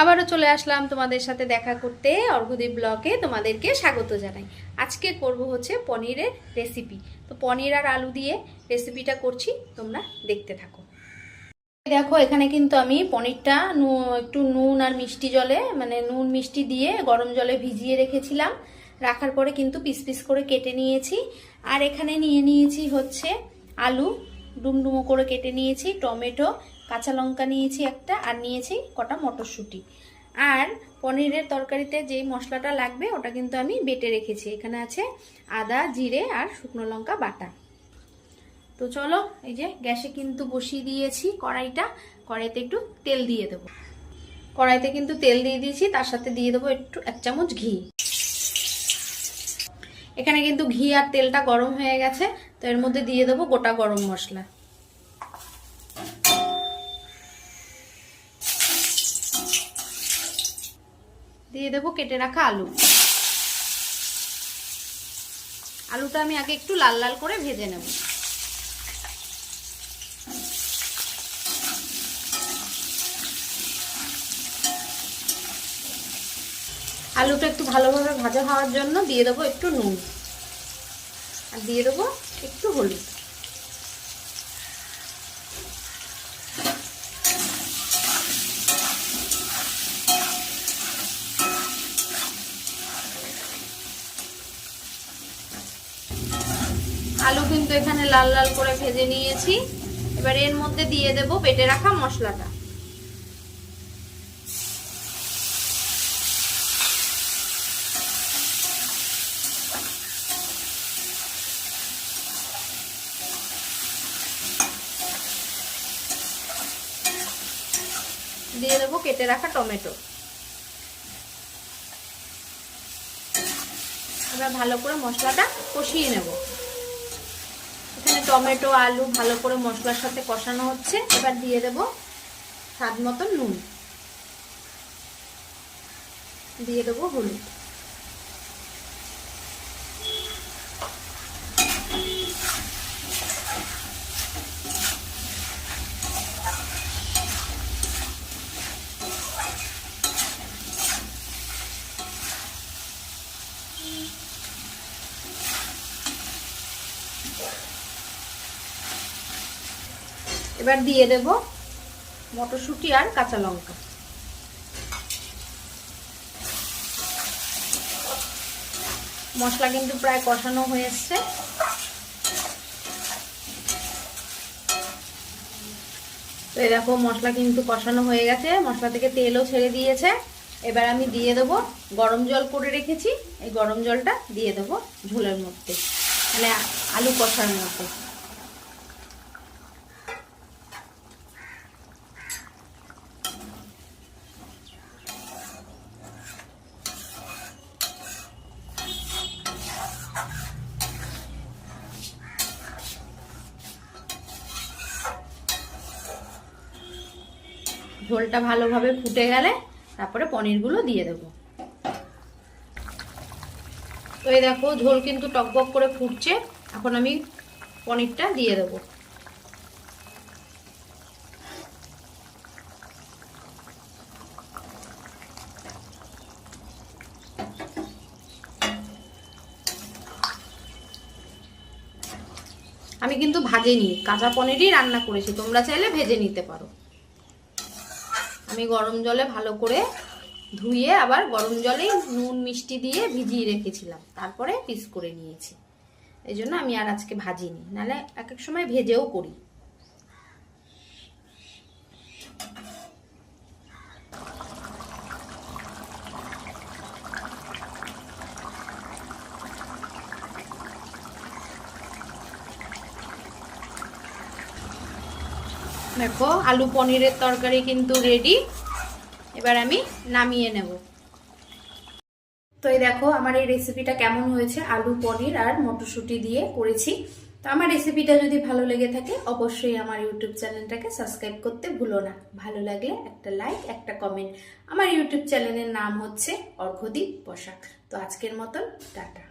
আবারও চলে আসলাম তোমাদের সাথে দেখা করতে অর্ঘদীপ ব্লকে তোমাদেরকে স্বাগত জানাই। আজকে করব হচ্ছে পনিরের রেসিপি তো পনির আর আলু দিয়ে রেসিপিটা করছি, তোমরা দেখতে থাকো। দেখো, এখানে কিন্তু আমি পনিরটা একটু নুন আর মিষ্টি জলে মানে নুন মিষ্টি দিয়ে গরম জলে ভিজিয়ে রেখেছিলাম। রাখার পরে কিন্তু পিস পিস করে কেটে নিয়েছি। আর এখানে নিয়ে নিয়েছি হচ্ছে আলু ডুমডুমো করে কেটে নিয়েছি, টমেটো, কাঁচা লঙ্কা নিয়েছি একটা, আর নিয়েছি কটা মটরশুঁটি। আর পনিরের তরকারিতে যে মশলাটা লাগবে, ওটা কিন্তু আমি বেটে রেখেছি। এখানে আছে আদা, জিরে আর শুকনো লঙ্কা বাটা। তো চলো, এই যে গ্যাসে কিন্তু বসিয়ে দিয়েছি কড়াইটা। কড়াইতে একটু তেল দিয়ে দেবো। কড়াইতে কিন্তু তেল দিয়ে দিয়েছি, তার সাথে দিয়ে দেবো একটু, এক চামচ ঘি। এখানে কিন্তু ঘি আর তেলটা গরম হয়ে গেছে, তো এর মধ্যে দিয়ে দেবো গোটা গরম মশলা। দিয়ে দেবো কেটে রাখা আলু। আলুটা আমি আগে একটু লাল লাল করে ভেজে নেব। আলুটা একটু ভালোভাবে ভাজা হওয়ার জন্য দিয়ে দেবো একটু নুন। আর দিয়ে দেবো একটু হলুদ। আলু কিন্তু এখানে লাল লাল করে ভেজে নিয়েছি। এবার এর মধ্যে দিয়ে দেব বেটে রাখা মশলাটা। দিয়ে দেবো কেটে রাখা টমেটো। এবার ভালো করে মশলাটা কষিয়ে নেব। এখানে টমেটো, আলু ভালো করে মশলার সাথে কষানো হচ্ছে। এবার দিয়ে দেব স্বাদ মতো নুন। দিয়ে দেবো হলুদ। এবার দিয়ে দেব মটরশুঁটি আর কাঁচা লঙ্কা। মশলা কিন্তু প্রায় কষানো হয়ে তো এই দেখো মশলা কিন্তু কষানো হয়ে গেছে, মশলা থেকে তেলও ছেড়ে দিয়েছে। এবার আমি দিয়ে দেবো গরম জল করে রেখেছি, এই গরম জলটা দিয়ে দেবো ঝোলের মধ্যে। মানে আলু কষার মতো। ঝোলটা ভালোভাবে ফুটে গেলে তারপরে পনিরগুলো দিয়ে দেবো। তো এই দেখো, ঝোল কিন্তু টকবক করে ফুটছে। এখন আমি পনিরটা দিয়ে দেবো। আমি কিন্তু ভাজেনি, কাঁচা পনিরই রান্না করেছি। তোমরা চাইলে ভেজে নিতে পারো। আমি গরম জলে ভালো করে ধুয়ে আবার গরম জলেই নুন, মিষ্টি দিয়ে ভিজিয়ে রেখেছিলাম। তারপরে পিস করে নিয়েছি। এই জন্য আমি আর আজকে ভাজিনি। নাহলে এক এক সময় ভেজেও করি। দেখো, আলু পনিরের তরকারি কিন্তু রেডি এবার আমি নামিয়ে নেব। তো এই দেখো, আমার এই রেসিপিটা কেমন হয়েছে? আলু, পনির আর মটরশুঁটি দিয়ে করেছি। তো আমার রেসিপিটা যদি ভালো লেগে থাকে, অবশ্যই আমার ইউটিউব চ্যানেলটাকে সাবস্ক্রাইব করতে ভুলো না। ভালো লাগলে একটা লাইক একটা কমেন্ট আমার ইউটিউব চ্যানেলের নাম হচ্ছে অর্ঘদীপ পোশাক তো আজকের মতন, টাটা।